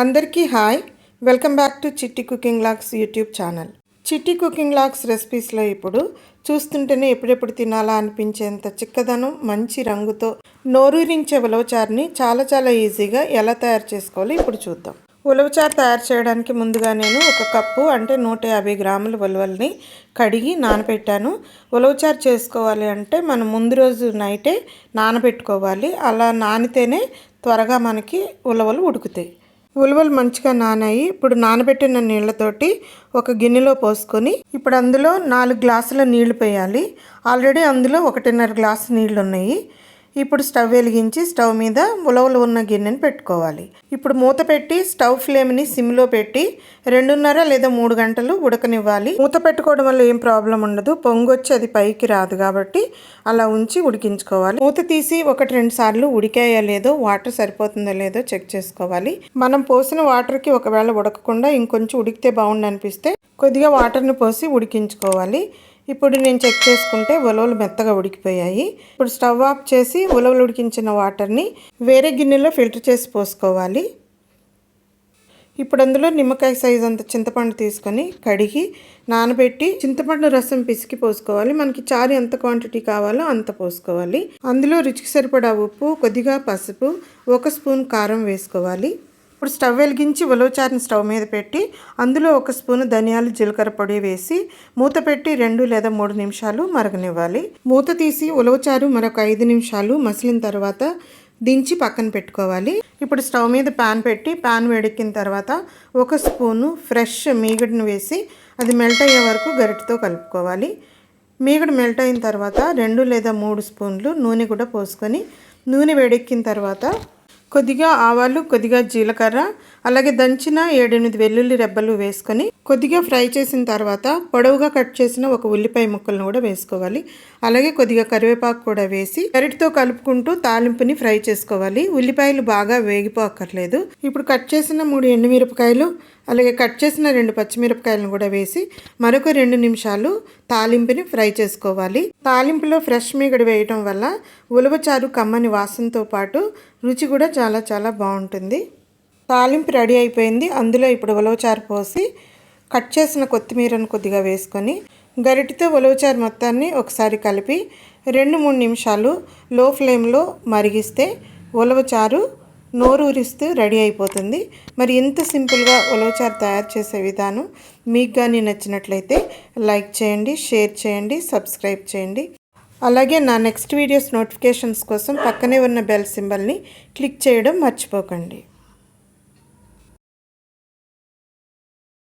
అందరికీ hi. Welcome back to Chitti cooking Lux YouTube channel. Chitti cooking Lux రెసిపీస్లో ఇప్పుడు చూస్తుంటేనే ఎప్పుడెప్పుడు తినాలా అనిపించేంత చిక్కదనం మంచి రంగుతో నోరూరించే ఉలవచారుని చాలా చాలా ఈజీగా ఎలా తయారు చేసుకోవాలో ఇప్పుడు చూద్దాం. ఉలవచారు తయారు చేయడానికి ముందుగా నేను ఒక కప్పు అంటే నూట యాభై గ్రాముల ఉలవల్ని కడిగి నానబెట్టాను. ఉలవచారు చేసుకోవాలి అంటే మనం ముందు రోజు నైటే నానబెట్టుకోవాలి. అలా నానితేనే త్వరగా మనకి ఉలవలు ఉడుకుతాయి. ఉలువలు మంచిగా నానాయి. ఇప్పుడు నానబెట్టిన నీళ్ళతోటి ఒక గిన్నెలో పోసుకొని ఇప్పుడు అందులో నాలుగు గ్లాసుల నీళ్ళు పోయాలి. ఆల్రెడీ అందులో ఒకటిన్నర గ్లాసు నీళ్ళు ఉన్నాయి ఇప్పుడు స్టవ్ వెలిగించి స్టవ్ మీద ఉలవలు ఉన్న గిన్నెని పెట్టుకోవాలి. ఇప్పుడు మూత పెట్టి స్టవ్ ఫ్లేమ్ని సిమ్లో పెట్టి రెండున్నర లేదా మూడు గంటలు ఉడకనివ్వాలి. మూత పెట్టుకోవడం వల్ల ఏం ప్రాబ్లం ఉండదు. పొంగొచ్చి అది పైకి రాదు కాబట్టి అలా ఉంచి ఉడికించుకోవాలి. మూత తీసి ఒకటి రెండు సార్లు ఉడికాయా లేదో వాటర్ సరిపోతుందో లేదో చెక్ చేసుకోవాలి. మనం పోసిన వాటర్కి ఒకవేళ ఉడకకుండా ఇంకొంచెం ఉడికితే బాగుండి అనిపిస్తే కొద్దిగా వాటర్ని పోసి ఉడికించుకోవాలి. ఇప్పుడు నేను చెక్ చేసుకుంటే ఉలవలు మెత్తగా ఉడికిపోయాయి. ఇప్పుడు స్టవ్ ఆఫ్ చేసి ఉలవలు ఉడికించిన వాటర్ని వేరే గిన్నెలో ఫిల్టర్ చేసి పోసుకోవాలి. ఇప్పుడు అందులో నిమ్మకాయ సైజ్ అంత చింతపండు తీసుకొని కడిగి నానబెట్టి చింతపండు రసం పిసికి పోసుకోవాలి. మనకి చారు ఎంత క్వాంటిటీ కావాలో అంత పోసుకోవాలి. అందులో రుచికి సరిపడా ఉప్పు కొద్దిగా పసుపు ఒక స్పూన్ కారం వేసుకోవాలి. ఇప్పుడు స్టవ్ వెలిగించి ఉలవచారిని స్టవ్ మీద పెట్టి అందులో ఒక స్పూను ధనియాలు జీలకర్ర పొడి వేసి మూత పెట్టి రెండు లేదా మూడు నిమిషాలు మరగనివ్వాలి. మూత తీసి ఉలవచారు మరొక ఐదు నిమిషాలు మసిలిన తర్వాత దించి పక్కన పెట్టుకోవాలి. ఇప్పుడు స్టవ్ మీద ప్యాన్ పెట్టి ప్యాన్ వేడెక్కిన తర్వాత ఒక స్పూను ఫ్రెష్ మీగడను వేసి అది మెల్ట్ అయ్యే వరకు గరిటతో కలుపుకోవాలి. మీగడ మెల్ట్ అయిన తర్వాత రెండు లేదా మూడు స్పూన్లు నూనె కూడా పోసుకొని నూనె వేడెక్కిన తర్వాత కొద్దిగా ఆవాలు కొద్దిగా జీలకర్ర అలాగే దంచిన ఏడెనిమిది వెల్లుల్లి రెబ్బలు వేసుకొని కొద్దిగా ఫ్రై చేసిన తర్వాత పొడవుగా కట్ చేసిన ఒక ఉల్లిపాయ ముక్కలను కూడా వేసుకోవాలి. అలాగే కొద్దిగా కరివేపాకు కూడా వేసి గరిటితో కలుపుకుంటూ తాలింపుని ఫ్రై చేసుకోవాలి. ఉల్లిపాయలు బాగా వేగిపోక్కర్లేదు ఇప్పుడు కట్ చేసిన మూడు ఎండుమిరపకాయలు అలాగే కట్ చేసిన రెండు పచ్చిమిరపకాయలను కూడా వేసి మరొక రెండు నిమిషాలు తాలింపుని ఫ్రై చేసుకోవాలి. తాలింపులో ఫ్రెష్ మీగడ వేయటం వల్ల ఉలవచారు కమ్మని వాసనతో పాటు రుచి కూడా చాలా చాలా బాగుంటుంది. తాలింపు రెడీ అయిపోయింది. అందులో ఇప్పుడు ఉలవచారు పోసి కట్ చేసిన కొత్తిమీరను కొద్దిగా వేసుకొని గరిటితో ఉలవచారు మొత్తాన్ని ఒకసారి కలిపి రెండు మూడు నిమిషాలు లో ఫ్లేమ్లో మరిగిస్తే ఉలవచారు నోరు ఊరిస్తూ రెడీ అయిపోతుంది. మరి ఇంత సింపుల్గా ఉలవచారు తయారు చేసే విధానం మీకు కానీ నచ్చినట్లయితే లైక్ చేయండి షేర్ చేయండి సబ్స్క్రైబ్ చేయండి. అలాగే నా నెక్స్ట్ వీడియోస్ నోటిఫికేషన్స్ కోసం పక్కనే ఉన్న బెల్ సింబల్ని క్లిక్ చేయడం మర్చిపోకండి.